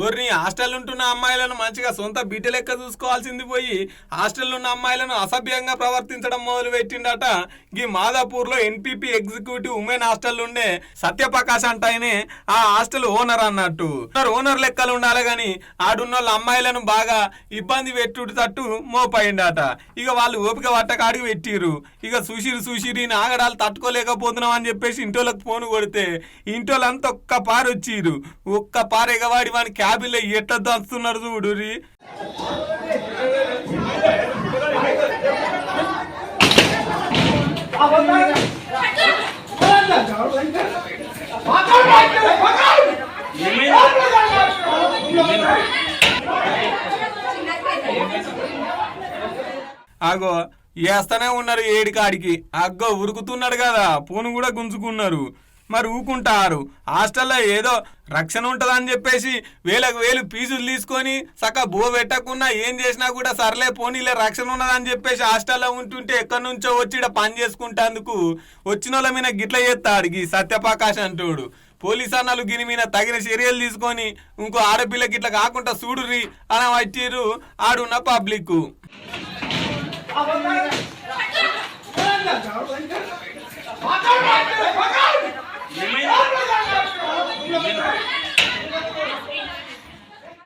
Hostel ఉంటున్న అమ్మాయిలను మంచిగా సొంత బిడ్డ లెక్క చూసుకోవాల్సింది పోయి హాస్టల్ ఉన్న అమ్మాయిలను అసభ్యంగా ప్రవర్తించడం మొదలు పెట్టిండట ఈ మాదాపూర్లో ఎన్పిపి ఎగ్జిక్యూటివ్ ఉమెన్ హాస్టల్ ఉండే సత్యప్రకాష్ అంటాయనే ఆ హాస్టల్ ఓనర్ అన్నట్టు. ఓనర్ ఓనర్ లెక్కలు ఉండాలి గాని ఆడున్న వాళ్ళ అమ్మాయిలను బాగా ఇబ్బంది పెట్టుడు తట్టు మోపయిండట ఇక వాళ్ళు ఓపిక పట్టకాడికి పెట్టిరు ఇక సుషిరి సుషిరి నాగడాలు తట్టుకోలేకపోతున్నాం అని చెప్పేసి ఇంటోళ్ళకి ఫోన్ కొడితే ఇంటోళ్ళంతా ఒక్క పారు వచ్చిరు ఒక్క పారేగవాడి ఎగవాడి వాని క్యాబిన్లో ఎట్లా దంచుతున్నారు చూడు ఆగో వేస్తూనే ఉన్నారు ఏడికాడికి. అగ్గో ఉరుకుతున్నాడు కదా. పోను కూడా గుంజుకున్నారు. మరి ఊకుంటారు హాస్టల్లో ఏదో రక్షణ ఉంటుందని చెప్పేసి వేలకు వేలు ఫీజులు తీసుకొని సక్క బో పెట్టకుండా ఏం చేసినా కూడా సర్లే పోనీలే రక్షణ ఉన్నదని చెప్పేసి హాస్టల్లో ఉంటుంటే ఎక్కడి నుంచో వచ్చి పని చేసుకుంటేందుకు వచ్చిన వాళ్ళ మీద గిట్ల చేస్తాడు ఈ సత్యప్రకాష్ అంటోడు. పోలీస్ అన్నలు గిని మీద తగిన చర్యలు తీసుకొని ఇంకో ఆడపిల్లకి ఇట్లా కాకుండా చూడుర్రి అని వచ్చిర్రు ఆడున్న పబ్లిక్ Yeah.